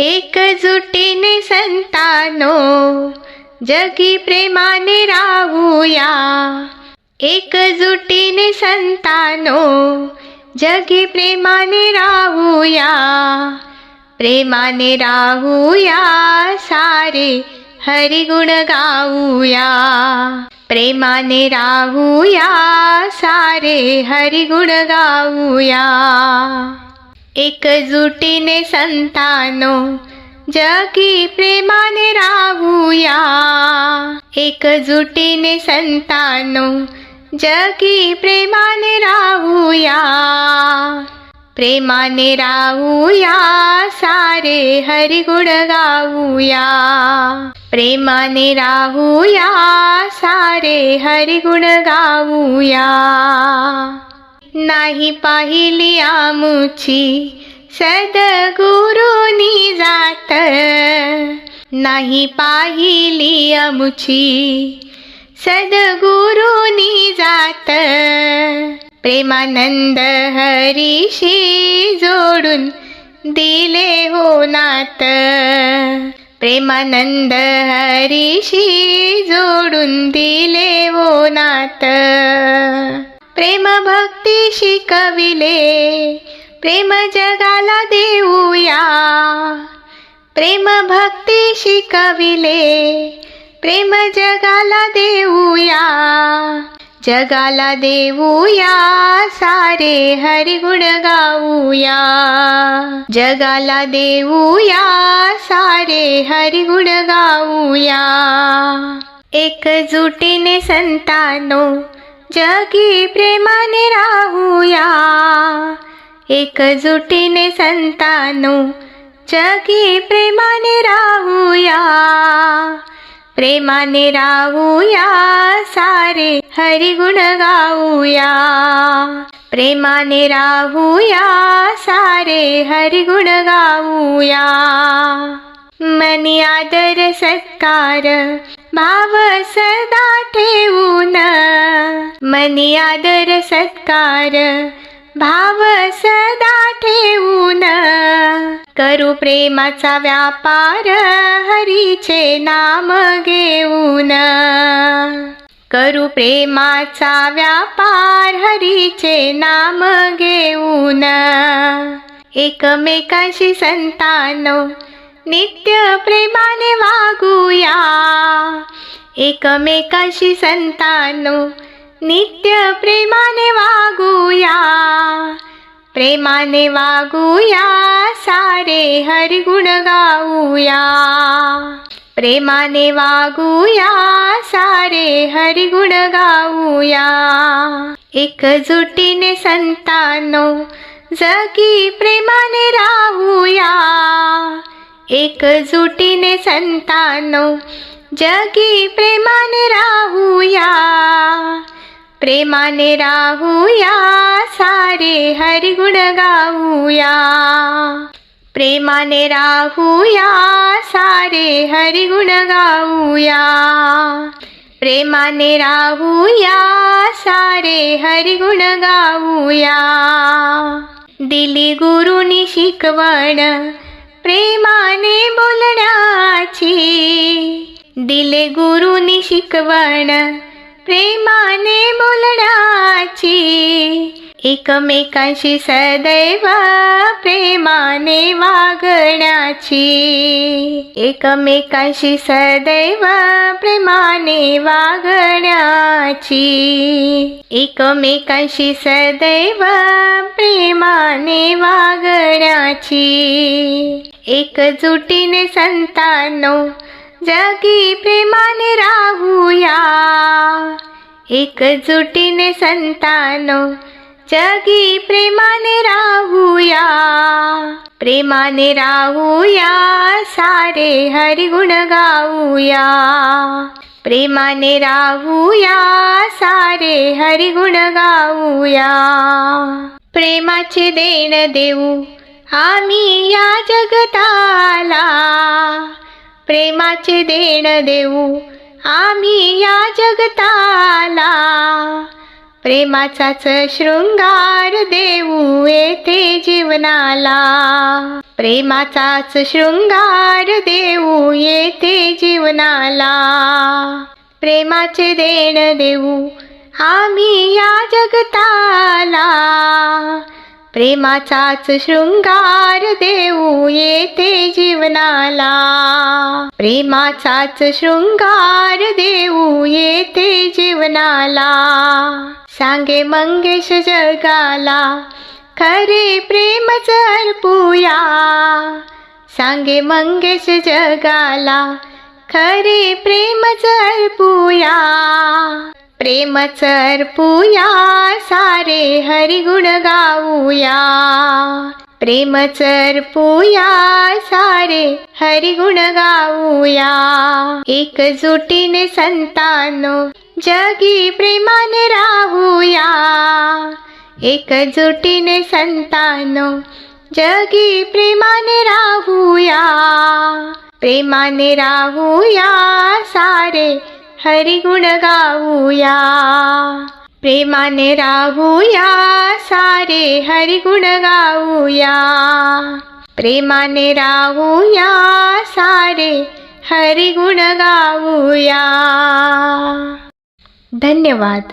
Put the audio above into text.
एकजुटीने संतानो जगी प्रेमाने राहूया. एकजुटीने संतानो जगी प्रेमाने राहूया. प्रेमाने राहूया सारे हरिगुण गाऊया. प्रेमाने राहूया सारे हरिगुण गाऊया. एकजुटीने संतानो जगी प्रेमाने राहूया. एकजुटीने संतानो जगी प्रेमाने राहूया. प्रेमाने राहूया सारे हरिगुण गाऊया. प्रेमाने राहूया सारे हरिगुण गाऊया. नाही पाहिली आमुची सदगुरुनी जात. नाही पाहिली आमुची सदगुरुनी जात. प्रेमानंद हरीशी जोडून दिले हो नात. प्रेमानंद हरीशी जोडून दिले हो नात. प्रेम भक्ती शिकविले. प्रेम जगाला देऊया. प्रेम भक्ती शिकविले. प्रेम जगाला देऊया. जगाला देऊया. सारे हरिगुण गाऊया. जगाला देऊया. सारे हरिगुण गाऊया. एकजुटीने संतानो जगी प्रेमाने राहूया. एकजुटीने संतानो जगी प्रेमाने राहूया. प्रेमाने राहूया सारे हरिगुण गाऊया. प्रेमाने राहूया सारे हरिगुण गाऊया. मनी आदर सत्कार भाव सदा ठेवून मनी आदर सत्कार भाव सदा ठेवून. करू प्रेमाचा व्यापार हरीचे नाम घेऊन. करू प्रेमाचा व्यापार हरीचे नाम घेऊन. एकमेकांशी संतानो नित्य प्रेमाने वागू. एकमेकाशी संतानो नित्य प्रेमाने वागूया. प्रेमाने वागूया सारे हरिगुण गाऊया. प्रेमाने वागूया सारे हरिगुण गाऊया. एकजुटीने संतानो जगी प्रेमाने राहूया. एकजुटीने संतानो जगी प्रेमाने राहूया प्रेमाने राहूया सारे हरिगुण गाऊया. प्रेमाने राहूया सारे हरिगुण गाऊया. प्रेमाने राहूया सारे हरिगुण गाऊया. दिली गुरुनी शिकवण प्रेमाने बोलण्याची. दिले गुरुनी शिकवण प्रेमाने बोलण्याची. एकमेकांशी सदैव प्रेमाने वागण्याची. एकमेकांशी सदैव प्रेमाने वागण्याची. एकमेकांशी सदैव प्रेमाने वागण्याची. एकजुटीने संतानो जगी प्रेमाने राहूया. एकजुटीने संतानो जगी प्रेमाने राहूया. प्रेमाने राहूया सारे हरिगुण गाऊया. प्रेमाने राहूया सारे हरिगुण गाऊया. प्रेमाचे देण देऊ आम्ही या जगताला. प्रेमाचे देण देऊ. आम्ही या जगताला. प्रेमाचाच शृंगार देऊ येथे जीवनाला. प्रेमाचाच शृंगार देऊ येथे जीवनाला. प्रेमाचे देण देऊ. आम्ही या जगताला. प्रेमाचाच शृंगार देऊ येते जीवनाला. प्रेमाचाच शृंगार देऊ येते जीवनाला. सांगे मंगेश जगाला खरे प्रेम अर्पूया सांगे मंगेश जगाला खरे प्रेम अर्पूया प्रेमच अर्पूया सारे हरिगुण गाऊया. प्रेमच अर्पूया सारे हरिगुण गाऊया. एकजुटीने संतानो जगी प्रेमाने राहूया. एकजुटीने संतानो जगी प्रेमाने राहूया. प्रेमाने राहूया सारे हरिगुण गाऊया प्रेमाने राहूया सारे हरिगुण गाऊया प्रेमाने राहूया सारे हरिगुण गाऊया धन्यवाद.